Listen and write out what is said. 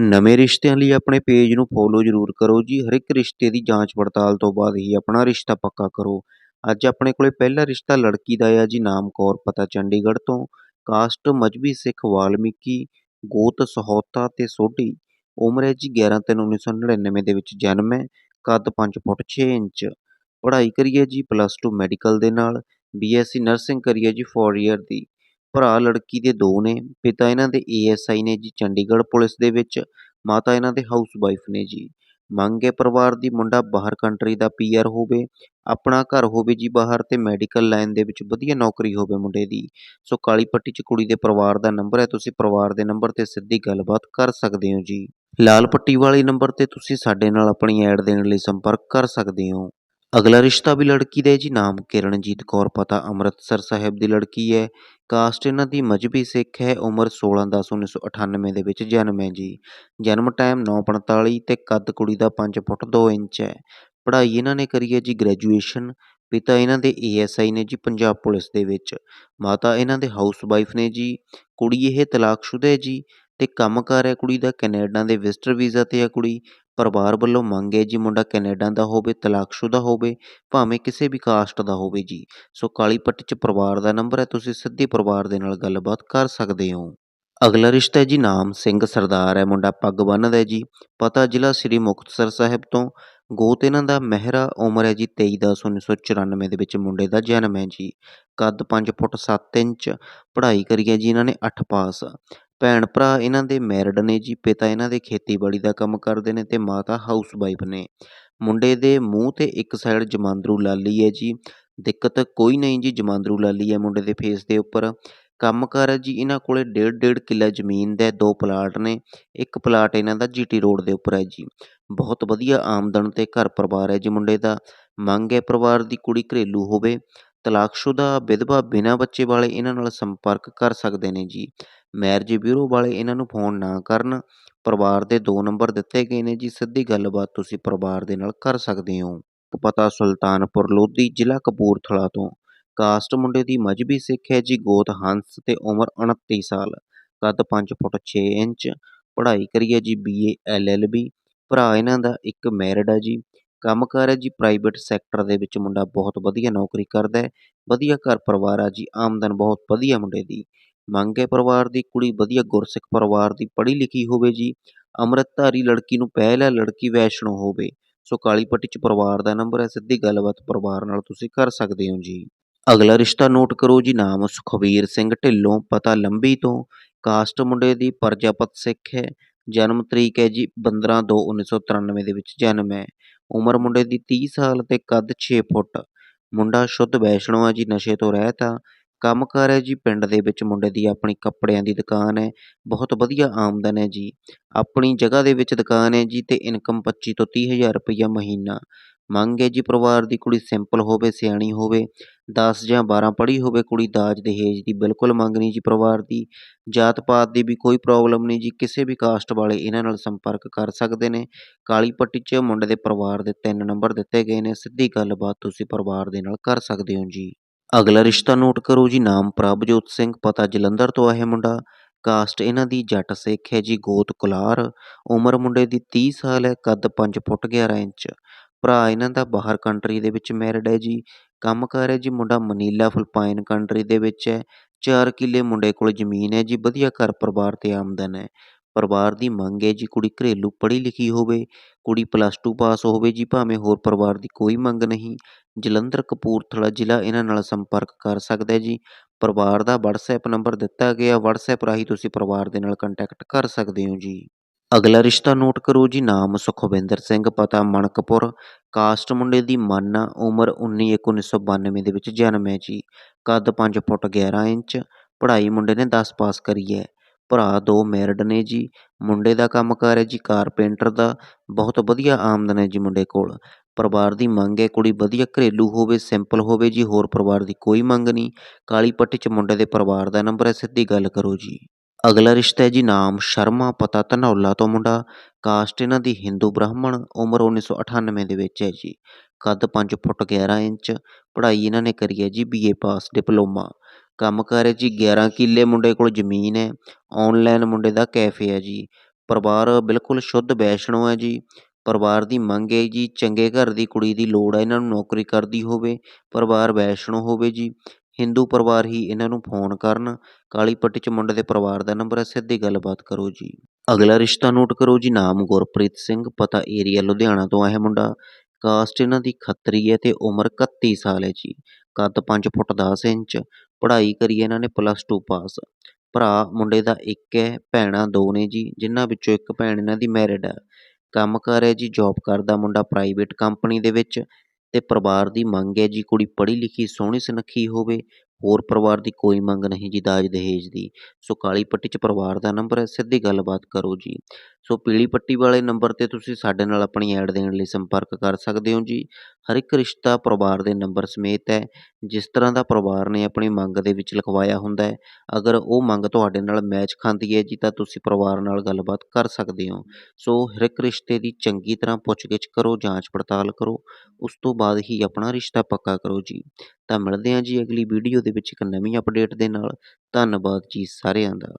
ਨਵੇਂ ਰਿਸ਼ਤਿਆਂ ਲਈ ਆਪਣੇ ਪੇਜ ਨੂੰ ਫੋਲੋ ਜ਼ਰੂਰ ਕਰੋ ਜੀ। ਹਰ ਇੱਕ ਰਿਸ਼ਤੇ ਦੀ ਜਾਂਚ ਪੜਤਾਲ ਤੋਂ ਬਾਅਦ ਹੀ ਆਪਣਾ ਰਿਸ਼ਤਾ ਪੱਕਾ ਕਰੋ। ਅੱਜ ਆਪਣੇ ਕੋਲੇ ਪਹਿਲਾ ਰਿਸ਼ਤਾ ਲੜਕੀ ਦਾ ਆ ਜੀ, ਨਾਮ ਕੌਰ, ਪਤਾ ਚੰਡੀਗੜ੍ਹ ਤੋਂ। ਕਾਸਟ ਮਜਬੀ ਸਿੱਖ ਵਾਲਮੀਕੀ, ਗੋਤ ਸਹੌਤਾ ਤੇ ਸੋਢੀ। ਉਮਰ ਹੈ ਜੀ 11 ਤਿੰਨ 1999 ਦੇ ਵਿੱਚ ਜਨਮ ਹੈ, ਕੱਦ 5 ਫੁੱਟ 6 ਇੰਚ। ਪੜ੍ਹਾਈ ਕਰੀਏ ਜੀ ਪਲੱਸ 2 ਮੈਡੀਕਲ ਦੇ ਨਾਲ। ਬੀਐਸਸੀ ਨਰਸਿੰਗ ਕਰੀਏ ਜੀ 4 ਈਅਰ ਦੀ। ਭਰਾ ਲੜਕੀ ਦੇ ਦੋ ਨੇ, ਪਿਤਾ ਇਹਨਾਂ ਦੇ ਏਐਸਆਈ ਨੇ ਜੀ, ਚੰਡੀਗੜ੍ਹ ਪੁਲਿਸ ਦੇ ਵਿੱਚ, ਮਾਤਾ ਇਹਨਾਂ ਦੇ ਹਾਊਸ ਵਾਈਫ ਨੇ ਜੀ। ਮੰਗ ਹੈ ਪਰਿਵਾਰ ਦੀ ਮੁੰਡਾ ਬਾਹਰ ਕੰਟਰੀ ਦਾ ਪੀਆਰ ਹੋਵੇ, ਆਪਣਾ ਘਰ ਹੋਵੇ ਜੀ ਬਾਹਰ ਤੇ ਮੈਡੀਕਲ ਲਾਈਨ ਦੇ ਵਿੱਚ ਵਧੀਆ ਨੌਕਰੀ ਹੋਵੇ ਮੁੰਡੇ ਦੀ। ਸੋ ਕਾਲੀ ਪੱਟੀ 'ਚ ਕੁੜੀ ਦੇ ਪਰਿਵਾਰ ਦਾ ਨੰਬਰ ਹੈ, ਤੁਸੀਂ ਪਰਿਵਾਰ ਦੇ ਨੰਬਰ ਤੇ ਸਿੱਧੀ ਗੱਲਬਾਤ ਕਰ ਸਕਦੇ ਹੋ ਜੀ। ਲਾਲ ਪੱਟੀ ਵਾਲੇ ਨੰਬਰ ਤੇ ਤੁਸੀਂ ਸਾਡੇ ਨਾਲ ਆਪਣੀ ਐਡ ਦੇਣ ਲਈ ਸੰਪਰਕ ਕਰ ਸਕਦੇ ਹੋ। ਅਗਲਾ ਰਿਸ਼ਤਾ ਵੀ ਲੜਕੀ ਦਾ ਹੈ ਜੀ। ਨਾਮ ਕਿਰਨਜੀਤ ਕੌਰ, ਪਤਾ ਅੰਮ੍ਰਿਤਸਰ ਸਾਹਿਬ ਦੀ ਲੜਕੀ ਹੈ। ਕਾਸਟ ਇਹਨਾਂ ਦੀ ਮਜਬੀ ਸਿੱਖ ਹੈ। ਉਮਰ 16 10 1998 ਦੇ ਵਿੱਚ ਜਨਮ ਹੈ ਜੀ। ਜਨਮ ਟਾਈਮ 9:45 ਤੇ ਕੱਦ ਕੁੜੀ ਦਾ 5 ਫੁੱਟ 2 ਇੰਚ ਹੈ। ਪੜ੍ਹਾਈ ਇਹਨਾਂ ਨੇ ਕਰੀ ਹੈ ਜੀ ਗ੍ਰੈਜੂਏਸ਼ਨ ਪਿਤਾ ਇਹਨਾਂ ਦੇ ਏਐਸਆਈ ਨੇ ਜੀ, ਪੰਜਾਬ ਪੁਲਿਸ ਦੇ ਵਿੱਚ। ਮਾਤਾ ਇਹਨਾਂ ਦੇ ਹਾਊਸ ਵਾਈਫ ਨੇ ਜੀ। ਕੁੜੀ ਇਹ ਤਲਾਕਸ਼ੁਦਾ ਹੈ ਜੀ ਤੇ ਕੰਮਕਾਰ ਹੈ ਕੁੜੀ ਦਾ। ਕੈਨੇਡਾ ਦੇ ਵਿਜ਼ਟਰ ਵੀਜ਼ਾ ਤੇ ਹੈ ਕੁੜੀ। ਪਰਿਵਾਰ ਵੱਲੋਂ ਮੰਗ ਹੈ ਜੀ ਮੁੰਡਾ ਕੈਨੇਡਾ ਦਾ ਹੋਵੇ, ਤਲਾਕਸ਼ੁਦਾ ਹੋਵੇ, ਭਾਵੇਂ ਕਿਸੇ ਵੀ ਕਾਸਟ ਦਾ ਹੋਵੇ ਜੀ। ਸੋ ਕਾਲੀ ਪੱਟੀ 'ਚ ਪਰਿਵਾਰ ਦਾ ਨੰਬਰ ਹੈ, ਤੁਸੀਂ ਸਿੱਧੀ ਪਰਿਵਾਰ ਦੇ ਨਾਲ ਗੱਲਬਾਤ ਕਰ ਸਕਦੇ ਹੋ। ਅਗਲਾ ਰਿਸ਼ਤਾ ਹੈ ਜੀ ਨਾਮ ਸਿੰਘ ਸਰਦਾਰ ਹੈ, ਮੁੰਡਾ ਪੱਗ ਬੰਨਦਾ ਹੈ ਜੀ। ਪਤਾ ਜ਼ਿਲ੍ਹਾ ਸ੍ਰੀ ਮੁਕਤਸਰ ਸਾਹਿਬ ਤੋਂ ਗੋਤ ਇਹਨਾਂ ਦਾ ਮਹਿਰਾ ਉਮਰ ਹੈ ਜੀ 23 ਦਸ 1994 ਦੇ ਵਿੱਚ ਮੁੰਡੇ ਦਾ ਜਨਮ ਹੈ ਜੀ। ਕੱਦ 5 ਫੁੱਟ 7 ਇੰਚ, ਪੜ੍ਹਾਈ ਕਰੀ ਹੈ ਜੀ ਇਹਨਾਂ ਨੇ 8 ਪਾਸ। ਭੈਣ ਭਰਾ ਇਹਨਾਂ ਦੇ ਮੈਰਿਡ ਨੇ ਜੀ, ਪਿਤਾ ਇਹਨਾਂ ਦੇ ਖੇਤੀਬਾੜੀ ਦਾ ਕੰਮ ਕਰਦੇ ਨੇ ਤੇ ਮਾਤਾ ਹਾਊਸ ਵਾਈਫ ਨੇ। ਮੁੰਡੇ ਦੇ ਮੂੰਹ ਤੇ ਇੱਕ ਸਾਈਡ ਜਮਾਂਦਰੂ ਲਾਲੀ ਹੈ ਜੀ, ਦਿੱਕਤ ਕੋਈ ਨਹੀਂ ਜੀ ਜਮਾਂਦਰੂ ਲਾਲੀ ਹੈ ਮੁੰਡੇ ਦੇ ਫੇਸ ਦੇ ਉੱਪਰ। ਕੰਮਕਾਰ ਹੈ ਜੀ, ਇਹਨਾਂ ਕੋਲੇ ਡੇਢ ਡੇਢ ਕਿੱਲਾ ਜ਼ਮੀਨ ਦਾ ਦੋ ਪਲਾਟ ਨੇ, ਇੱਕ ਪਲਾਟ ਇਹਨਾਂ ਦਾ ਜੀਟੀ ਰੋਡ ਦੇ ਉੱਪਰ ਹੈ ਜੀ। ਬਹੁਤ ਵਧੀਆ ਆਮਦਨ ਤੇ ਘਰ ਪਰਿਵਾਰ ਹੈ ਜੀ ਮੁੰਡੇ ਦਾ, ਮੰਗ ਹੈ ਪਰਿਵਾਰ ਦੀ ਕੁੜੀ ਘਰੇਲੂ ਹੋਵੇ, ਤਲਾਕਸ਼ੁਦਾ ਵਿਧਵਾ ਬਿਨਾਂ ਬੱਚੇ ਵਾਲੇ ਇਹਨਾਂ ਨਾਲ ਸੰਪਰਕ ਕਰ ਸਕਦੇ ਨੇ ਜੀ। ਮੈਰਿਜ ਬਿਊਰੋ ਵਾਲੇ ਇਹਨਾਂ ਨੂੰ ਫੋਨ ਨਾ ਕਰਨ। ਪਰਿਵਾਰ ਦੇ ਦੋ ਨੰਬਰ ਦਿੱਤੇ ਗਏ ਨੇ ਜੀ। ਸਿੱਧੀ ਗੱਲਬਾਤ ਤੁਸੀਂ ਪਰਿਵਾਰ ਦੇ ਨਾਲ ਕਰ ਸਕਦੇ ਹੋ। ਪਤਾ ਸੁਲਤਾਨਪੁਰ ਲੋਧੀ ਜ਼ਿਲ੍ਹਾ ਕਪੂਰਥਲਾ ਤੋਂ। ਕਾਸਟ ਮੁੰਡੇ ਦੀ ਮਜਬੀ ਸਿੱਖ ਹੈ ਜੀ। ਗੋਤ ਹੰਸ ਤੇ ਉਮਰ 29 ਸਾਲ। ਕੱਦ 5 ਫੁੱਟ 6 ਇੰਚ। ਪੜ੍ਹਾਈ ਕਰੀ ਹੈ ਜੀ ਬੀਏ ਐਲਐਲਬੀ ਭਰਾ ਇਹਨਾਂ ਦਾ ਇੱਕ ਮੈਰਿਡ ਹੈ ਜੀ। ਕੰਮ ਕੰਮਕਾਰ ਹੈ ਜੀ। ਪ੍ਰਾਈਵੇਟ ਸੈਕਟਰ ਦੇ ਵਿੱਚ ਮੁੰਡਾ ਬਹੁਤ ਵਧੀਆ ਨੌਕਰੀ ਕਰਦਾ ਹੈ। ਵਧੀਆ ਘਰ ਪਰਿਵਾਰ ਆ ਜੀ। ਆਮਦਨ ਬਹੁਤ ਵਧੀਆ ਮੁੰਡੇ ਦੀ। ਮੰਗ ਹੈ ਪਰਿਵਾਰ ਦੀ ਕੁੜੀ ਵਧੀਆ ਗੁਰਸਿੱਖ ਪਰਿਵਾਰ ਦੀ ਪੜ੍ਹੀ ਲਿਖੀ ਹੋਵੇ ਜੀ, ਅੰਮ੍ਰਿਤਧਾਰੀ ਲੜਕੀ ਨੂੰ ਪਹਿਲ ਹੈ ਲੜਕੀ ਵੈਸ਼ਨੋ ਹੋਵੇ, ਸੋ ਕਾਲੀ ਪੱਟੀ 'ਚ ਪਰਿਵਾਰ ਦਾ ਨੰਬਰ ਹੈ, ਸਿੱਧੀ ਗੱਲਬਾਤ ਪਰਿਵਾਰ ਨਾਲ ਤੁਸੀਂ ਕਰ ਸਕਦੇ ਹੋ ਜੀ। ਅਗਲਾ ਰਿਸ਼ਤਾ ਨੋਟ ਕਰੋ ਜੀ, ਨਾਮ ਸੁਖਵੀਰ ਸਿੰਘ ਢਿੱਲੋਂ, ਪਤਾ ਲੰਬੀ ਤੋਂ, ਕਾਸਟ ਮੁੰਡੇ ਦੀ ਪ੍ਰਜਾਪਤ ਸਿੱਖ ਹੈ, ਜਨਮ ਤਰੀਕ ਹੈ ਜੀ 15 2 1993 ਦੇ ਵਿੱਚ ਜਨਮ ਹੈ, ਉਮਰ ਮੁੰਡੇ ਦੀ 30 ਸਾਲ ਤੇ ਕੱਦ 6 ਫੁੱਟ, ਮੁੰਡਾ ਸ਼ੁੱਧ ਵੈਸ਼ਨੋ ਆ ਜੀ, ਨਸ਼ੇ ਤੋਂ ਰਹਿਤ ਆ ਕੰਮਕਾਰ ਹੈ ਜੀ, ਪਿੰਡ ਦੇ ਵਿੱਚ ਮੁੰਡੇ ਦੀ ਆਪਣੀ ਕੱਪੜਿਆਂ ਦੀ ਦੁਕਾਨ ਹੈ, ਬਹੁਤ ਵਧੀਆ ਆਮਦਨ ਹੈ ਜੀ। ਆਪਣੀ ਜਗ੍ਹਾ ਦੇ ਵਿੱਚ ਦੁਕਾਨ ਹੈ ਜੀ ਅਤੇ ਇਨਕਮ 25 ਤੋਂ ਤੀਹ ਹਜ਼ਾਰ ਰੁਪਈਆ ਮਹੀਨਾ। ਮੰਗ ਹੈ ਜੀ ਪਰਿਵਾਰ ਦੀ ਕੁੜੀ ਸਿੰਪਲ ਹੋਵੇ, ਸਿਆਣੀ ਹੋਵੇ, ਦਸ ਜਾਂ 12 ਪੜ੍ਹੀ ਹੋਵੇ, ਕੁੜੀ ਦਾਜ ਦਹੇਜ ਦੀ ਬਿਲਕੁਲ ਮੰਗ ਨਹੀਂ ਜੀ ਪਰਿਵਾਰ ਦੀ। ਜਾਤ ਪਾਤ ਦੀ ਵੀ ਕੋਈ ਪ੍ਰੋਬਲਮ ਨਹੀਂ ਜੀ, ਕਿਸੇ ਵੀ ਕਾਸਟ ਵਾਲੇ ਇਹਨਾਂ ਨਾਲ ਸੰਪਰਕ ਕਰ ਸਕਦੇ ਨੇ। ਕਾਲੀ ਪੱਟੀ 'ਚ ਮੁੰਡੇ ਦੇ ਪਰਿਵਾਰ ਦੇ ਤਿੰਨ ਨੰਬਰ ਦਿੱਤੇ ਗਏ ਨੇ, ਸਿੱਧੀ ਗੱਲਬਾਤ ਤੁਸੀਂ ਪਰਿਵਾਰ ਦੇ ਨਾਲ ਕਰ ਸਕਦੇ ਹੋ ਜੀ। ਅਗਲਾ ਰਿਸ਼ਤਾ ਨੋਟ ਕਰੋ ਜੀ, ਨਾਮ ਪ੍ਰਭਜੋਤ ਸਿੰਘ, ਪਤਾ ਜਲੰਧਰ ਤੋਂ ਆ ਮੁੰਡਾ। ਕਾਸਟ ਇਹਨਾਂ ਦੀ ਜੱਟ ਸਿੱਖ ਹੈ ਜੀ, ਗੋਤ ਕੁਲਾਰ। ਉਮਰ ਮੁੰਡੇ ਦੀ 30 ਸਾਲ ਹੈ, ਕੱਦ 5 ਫੁੱਟ 11 ਇੰਚ। ਭਰਾ ਇਹਨਾਂ ਦਾ ਬਾਹਰ ਕੰਟਰੀ ਦੇ ਵਿੱਚ ਮੈਰਿਡ ਹੈ ਜੀ। ਕੰਮ ਕੰਮਕਾਰ ਹੈ ਜੀ, ਮੁੰਡਾ ਮਨੀਲਾ ਫਿਲਪਾਈਨ ਕੰਟਰੀ ਦੇ ਵਿੱਚ ਹੈ। 4 ਕਿੱਲੇ ਮੁੰਡੇ ਕੋਲ ਜ਼ਮੀਨ ਹੈ ਜੀ, ਵਧੀਆ ਘਰ ਪਰਿਵਾਰ ਤੇ ਆਮਦਨ ਹੈ। ਪਰਿਵਾਰ ਦੀ ਮੰਗ ਹੈ ਜੀ, ਕੁੜੀ ਘਰੇਲੂ ਪੜ੍ਹੀ ਲਿਖੀ ਹੋਵੇ, ਕੁੜੀ ਪਲੱਸ 2 ਪਾਸ ਹੋਵੇ ਜੀ, ਭਾਵੇਂ ਹੋਰ ਪਰਿਵਾਰ ਦੀ ਕੋਈ ਮੰਗ ਨਹੀਂ। ਜਲੰਧਰ ਕਪੂਰਥਲਾ ਜ਼ਿਲ੍ਹਾ ਇਹਨਾਂ ਨਾਲ ਸੰਪਰਕ ਕਰ ਸਕਦਾ ਹੈ ਜੀ। ਪਰਿਵਾਰ ਦਾ WhatsApp ਨੰਬਰ ਦਿੱਤਾ ਗਿਆ, WhatsApp ਰਾਹੀਂ ਤੁਸੀਂ ਪਰਿਵਾਰ ਦੇ ਨਾਲ ਕੰਟੈਕਟ ਕਰ ਸਕਦੇ ਹੋ ਜੀ। ਅਗਲਾ ਰਿਸ਼ਤਾ ਨੋਟ ਕਰੋ ਜੀ, ਨਾਮ ਸੁਖਵਿੰਦਰ ਸਿੰਘ, ਪਤਾ ਮਣਕਪੁਰ। ਕਾਸਟ ਮੁੰਡੇ ਦੀ ਮਾਨਾ, ਉਮਰ 19 ਇੱਕ 1992 ਦੇ ਵਿੱਚ ਜਨਮ ਹੈ ਜੀ। ਕੱਦ 5 ਫੁੱਟ 11 ਇੰਚ, ਪੜ੍ਹਾਈ ਮੁੰਡੇ ਨੇ 10 ਪਾਸ ਕਰੀ ਹੈ। ਭਰਾ ਦੋ ਮੈਰਿਡ ਨੇ ਜੀ, ਮੁੰਡੇ ਦਾ ਕੰਮਕਾਰ ਹੈ ਜੀ ਕਾਰਪੇਂਟਰ ਦਾ, ਬਹੁਤ ਵਧੀਆ ਆਮਦਨ ਹੈ ਜੀ ਮੁੰਡੇ ਕੋਲ। ਪਰਿਵਾਰ ਦੀ ਮੰਗ ਹੈ ਕੁੜੀ ਵਧੀਆ ਘਰੇਲੂ ਹੋਵੇ ਸਿੰਪਲ ਹੋਵੇ ਜੀ, ਹੋਰ ਪਰਿਵਾਰ ਦੀ ਕੋਈ ਮੰਗ ਨਹੀਂ। ਕਾਲੀ ਪੱਟੀ 'ਚ ਮੁੰਡੇ ਦੇ ਪਰਿਵਾਰ ਦਾ ਨੰਬਰ ਹੈ, ਸਿੱਧੀ ਗੱਲ ਕਰੋ ਜੀ। ਅਗਲਾ ਰਿਸ਼ਤਾ ਹੈ ਜੀ ਨਾਮ ਸ਼ਰਮਾ, ਪਤਾ ਧਨੌਲਾ ਤੋਂ ਮੁੰਡਾ। ਕਾਸਟ ਇਹਨਾਂ ਦੀ ਹਿੰਦੂ ਬ੍ਰਾਹਮਣ, ਉਮਰ 1998 ਦੇ ਵਿੱਚ ਹੈ ਜੀ। ਕੱਦ 5 ਫੁੱਟ 11 ਇੰਚ, ਪੜ੍ਹਾਈ ਇਹਨਾਂ ਨੇ ਕਰੀ ਹੈ ਜੀ ਬੀਏ ਪਾਸ ਡਿਪਲੋਮਾ ਕੰਮਕਾਰ ਹੈ ਜੀ 11 ਕਿੱਲੇ ਮੁੰਡੇ ਕੋਲ ਜ਼ਮੀਨ ਹੈ ਔਨਲਾਈਨ ਮੁੰਡੇ ਦਾ ਕੈਫੇ ਹੈ ਜੀ। ਪਰਿਵਾਰ ਬਿਲਕੁਲ ਸ਼ੁੱਧ ਵੈਸ਼ਨੋ ਹੈ ਜੀ। ਪਰਿਵਾਰ ਦੀ ਮੰਗ ਹੈ ਜੀ, ਚੰਗੇ ਘਰ ਦੀ ਕੁੜੀ ਦੀ ਲੋੜ ਹੈ, ਇਹਨਾਂ ਨੂੰ ਨੌਕਰੀ ਕਰਦੀ ਹੋਵੇ, ਪਰਿਵਾਰ ਵੈਸ਼ਨੋ ਹੋਵੇ ਜੀ। ਹਿੰਦੂ ਪਰਿਵਾਰ ਹੀ ਇਹਨਾਂ ਨੂੰ ਫੋਨ ਕਰਨ, ਕਾਲੀ ਪੱਟੀ 'ਚ ਮੁੰਡੇ ਦੇ ਪਰਿਵਾਰ ਦਾ ਨੰਬਰ ਹੈ, ਸਿੱਧੀ ਗੱਲਬਾਤ ਕਰੋ ਜੀ। ਅਗਲਾ ਰਿਸ਼ਤਾ ਨੋਟ ਕਰੋ ਜੀ, ਨਾਮ ਗੁਰਪ੍ਰੀਤ ਸਿੰਘ, ਪਤਾ ਏਰੀਆ ਲੁਧਿਆਣਾ ਤੋਂ ਹੈ ਮੁੰਡਾ। ਕਾਸਟ ਇਹਨਾਂ ਦੀ ਖੱਤਰੀ ਹੈ ਤੇ ਉਮਰ 31 ਸਾਲ ਹੈ ਜੀ। ਕੱਦ 5 ਫੁੱਟ 10 ਇੰਚ ਪੜ੍ਹਾਈ ਕਰੀ ਇਹਨਾਂ ਨੇ ਪਲੱਸ 2 ਪਾਸ ਭਰਾ, ਮੁੰਡੇ ਦਾ ਇੱਕ ਹੈ, ਭੈਣਾਂ ਦੋ ਨੇ ਜੀ ਜਿਨ੍ਹਾਂ ਵਿੱਚੋਂ ਇੱਕ ਭੈਣ ਇਹਨਾਂ ਦੀ ਮੈਰਿਡ ਹੈ ਕੰਮ ਕਾਰ ਹੈ ਜੀ ਜੌਬ ਕਰਦਾ ਮੁੰਡਾ ਪ੍ਰਾਈਵੇਟ ਕੰਪਨੀ ਦੇ ਵਿੱਚ ਤੇ ਪਰਿਵਾਰ ਦੀ ਮੰਗ ਹੈ ਜੀ, ਕੁੜੀ ਪੜ੍ਹੀ ਲਿਖੀ, ਸੋਹਣੀ ਸੁਨੱਖੀ ਹੋਵੇ, ਹੋਰ ਪਰਿਵਾਰ ਦੀ ਕੋਈ ਮੰਗ ਨਹੀਂ ਜੀ, ਦਾਜ ਦਹੇਜ ਦੀ। ਸੋ ਕਾਲੀ ਪੱਟੀ 'ਚ ਪਰਿਵਾਰ ਦਾ ਨੰਬਰ ਹੈ, ਸਿੱਧੀ ਗੱਲਬਾਤ ਕਰੋ ਜੀ। ਸੋ ਪੀਲੀ ਪੱਟੀ ਵਾਲੇ ਨੰਬਰ 'ਤੇ ਤੁਸੀਂ ਸਾਡੇ ਨਾਲ ਆਪਣੀ ਐਡ ਦੇਣ ਲਈ ਸੰਪਰਕ ਕਰ ਸਕਦੇ ਹੋ ਜੀ। ਹਰ ਇੱਕ ਰਿਸ਼ਤਾ ਪਰਿਵਾਰ ਦੇ ਨੰਬਰ ਸਮੇਤ ਹੈ। ਜਿਸ ਤਰ੍ਹਾਂ ਦਾ ਪਰਿਵਾਰ ਨੇ ਆਪਣੀ ਮੰਗ ਦੇ ਵਿੱਚ ਲਿਖਵਾਇਆ ਹੁੰਦਾ ਹੈ, ਅਗਰ ਉਹ ਮੰਗ ਤੁਹਾਡੇ ਨਾਲ ਮੈਚ ਖਾਂਦੀ ਹੈ ਜੀ ਤਾਂ ਤੁਸੀਂ ਪਰਿਵਾਰ ਨਾਲ ਗੱਲਬਾਤ ਕਰ ਸਕਦੇ ਹੋ। ਸੋ ਹਰ ਇੱਕ ਰਿਸ਼ਤੇ ਦੀ ਚੰਗੀ ਤਰ੍ਹਾਂ ਪੁੱਛਗਿੱਛ ਕਰੋ, ਜਾਂਚ ਪੜਤਾਲ ਕਰੋ, ਉਸ ਤੋਂ ਬਾਅਦ ਹੀ ਆਪਣਾ ਰਿਸ਼ਤਾ ਪੱਕਾ ਕਰੋ ਜੀ। ਤਾਂ ਮਿਲਦੇ ਹਾਂ ਜੀ ਅਗਲੀ ਵੀਡੀਓ ਦੇ ਵਿੱਚ ਇੱਕ ਨਵੀਂ ਅਪਡੇਟ ਦੇ ਨਾਲ। ਧੰਨਵਾਦ ਜੀ ਸਾਰਿਆਂ ਦਾ।